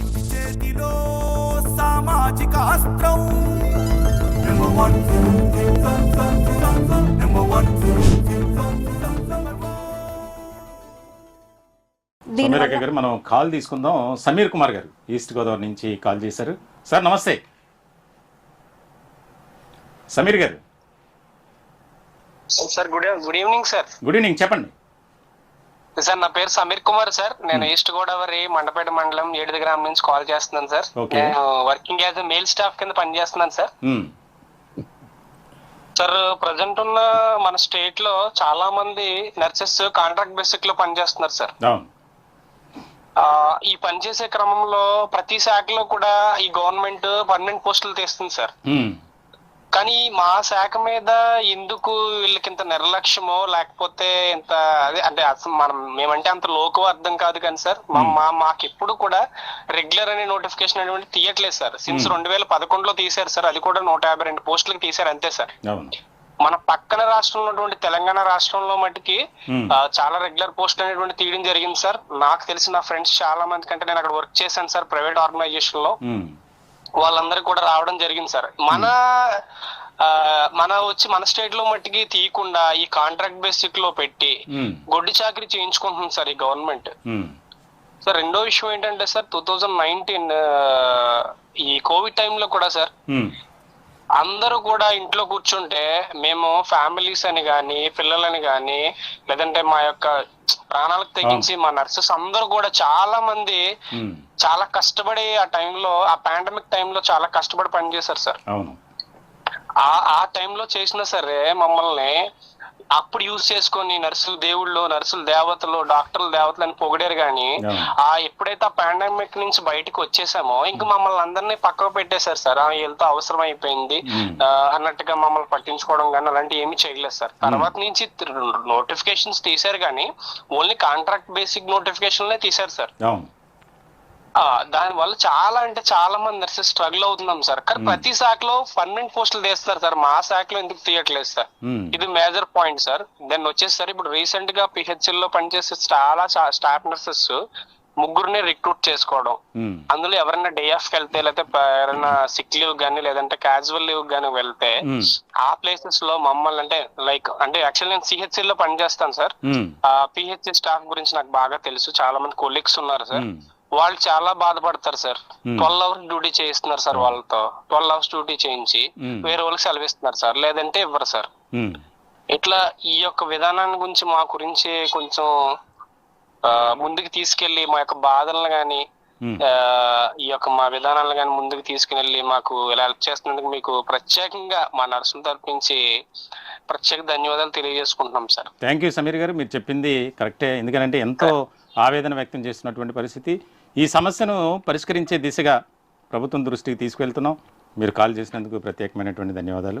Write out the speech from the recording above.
చేతిలో సామాజిక అస్త్రం. గారు మనం కాల్ తీసుకుందాం. సమీర్ కుమార్ గారు ఈస్ట్ గోదావరి నుంచి కాల్ చేశారు. సార్ నమస్తే. సమీర్ గారు. Sir good good evening sir. Good evening చెప్పండి. సార్ నా పేరు సమీర్ కుమార్ సార్. నేను ఈస్ట్ గోదావరి మండపేట మండలం ఏడుది గ్రామం నుంచి కాల్ చేస్తున్నాను సార్. నేను వర్కింగ్ యాజ్ మెయిల్ స్టాఫ్ కింద పనిచేస్తున్నాను సార్. ఉమ్, సార్ ప్రజెంట్ ఉన్న మన స్టేట్లో చాలా మంది నర్సెస్ కాంట్రాక్ట్ బేసిక్లో పనిచేస్తున్నారు సార్. ఈ పనిచేసే క్రమంలో ప్రతి శాఖలో కూడా ఈ గవర్నమెంట్ పర్మనెంట్ పోస్టులు తీస్తుంది సార్. ఉమ్, కానీ మా శాఖ మీద ఎందుకు వీళ్ళకి ఇంత నిర్లక్ష్యమో లేకపోతే ఇంత అదే అంటే అసలు మనం మేమంటే అంత లోకు అర్థం కాదు కానీ సార్ మా మాకు ఎప్పుడు కూడా రెగ్యులర్ అనే నోటిఫికేషన్ అనేటువంటి తీయట్లేదు సార్. సిన్స్ రెండు వేల పదకొండులో తీశారు సార్ అది కూడా నూట యాభై రెండు పోస్టులకు తీశారు అంతే సార్. మన పక్కన రాష్ట్రంలో ఉన్నటువంటి తెలంగాణ రాష్ట్రంలో మటుకి చాలా రెగ్యులర్ పోస్ట్ అనేటువంటి తీయడం జరిగింది సార్. నాకు తెలిసిన ఫ్రెండ్స్ చాలా మంది కంటే నేను అక్కడ వర్క్ చేశాను సార్ ప్రైవేట్ ఆర్గనైజేషన్లో ఉమ్, వాళ్ళందరికీ కూడా రావడం జరిగింది సార్. మన మన వచ్చి మన స్టేట్లో మట్టికి తీయకుండా ఈ కాంట్రాక్ట్ బేసిక్లో పెట్టి గొడ్డి చాకరీ చేయించుకుంటుంది సార్ ఈ గవర్నమెంట్ సార్ రెండో విషయం ఏంటంటే సార్ టూ థౌజండ్ నైన్టీన్ ఈ కోవిడ్ టైంలో కూడా సార్ అందరూ కూడా ఇంట్లో కూర్చుంటే మేము ఫ్యామిలీస్ అని గాని పిల్లలని గాని లేదంటే మా యొక్క ప్రాణాలకు తెగించి మా నర్సెస్ అందరూ కూడా చాలా మంది చాలా కష్టపడి ఆ టైంలో ఆ పాండమిక్ టైంలో చాలా కష్టపడి పనిచేశారు సార్. ఆ ఆ టైంలో చేసినా సరే మమ్మల్ని అప్పుడు యూజ్ చేసుకొని నర్సులు దేవుళ్ళు నర్సులు దేవతలు డాక్టర్లు దేవతలు అని పొగిడారు కానీ. ఆ. ఎప్పుడైతే ఆ పాండమిక్ నుంచి బయటకు వచ్చేసామో ఇంకా మమ్మల్ని అందరినీ పక్కకు పెట్టేశారు సార్. ఆ వెళ్తే అవసరం అయిపోయింది. అన్నట్టుగా మమ్మల్ని పట్టించుకోవడం కానీ అలాంటివి ఏమీ చేయలేదు సార్. తర్వాత నుంచి నోటిఫికేషన్స్ తీశారు కానీ ఓన్లీ కాంట్రాక్ట్ బేసిక్ నోటిఫికేషన్లే తీశారు సార్. దాని వల్ల చాలా అంటే చాలా మంది నర్సెస్ స్ట్రగుల్ అవుతున్నాం సార్. కానీ ప్రతి శాఖలో పర్మనెంట్ పోస్టులు తీస్తారు సార్. మా శాఖలో ఎందుకు తీయట్లేదు సార్? ఇది మేజర్ పాయింట్ సార్. దెన్ వచ్చేసి సార్ ఇప్పుడు రీసెంట్గా పిహెచ్ఎల్లో పనిచేసే చాలా స్టాఫ్ నర్సెస్ ముగ్గురిని రిక్రూట్ చేసుకోవడం. అందులో ఎవరైనా డే ఆఫ్ వెళ్తే లేకపోతే ఎవరైనా సిక్ లీవ్ గానీ లేదంటే క్యాజువల్ లీవ్ గానీ వెళ్తే ఆ ప్లేసెస్లో మమ్మల్ని అంటే లైక్ అంటే యాక్చువల్ నేను సిహెచ్ఎల్లో పనిచేస్తాను సార్. పిహెచ్సి స్టాఫ్ గురించి నాకు బాగా తెలుసు. చాలా మంది కొలీగ్స్ ఉన్నారు సార్. వాళ్ళు చాలా బాధపడతారు సార్. ట్వెల్వ్ అవర్స్ డ్యూటీ చేయిస్తున్నారు సార్ వాళ్ళతో. ట్వెల్వ్ అవర్స్ డ్యూటీ చేయించి. వేరే వాళ్ళకి సెలవిస్తున్నారు సార్. లేదంటే ఇవ్వరు సార్. ఇట్లా ఈ యొక్క విధానాన్ని గురించి మా గురించి కొంచెం ముందుకు తీసుకెళ్ళి మా యొక్క బాధలను గాని ఈ యొక్క మా విధానాలను గాని ముందుకు తీసుకుని మాకు ఇలా హెల్ప్ చేస్తున్నందుకు మీకు ప్రత్యేకంగా మా నర్సులు తరపించి ప్రత్యేక ధన్యవాదాలు తెలియజేసుకుంటున్నాం సార్. థ్యాంక్ యూ సమీర్ గారు. మీరు చెప్పింది కరెక్టే. ఎందుకంటే ఎంతో ఆవేదన వ్యక్తం చేస్తున్నటువంటి పరిస్థితి. ఈ సమస్యను పరిష్కరించే దిశగా ప్రభుత్వం దృష్టికి తీసుకువెళ్తున్నాం మీరు కాల్ చేసినందుకు ప్రత్యేకమైనటువంటి ధన్యవాదాలు.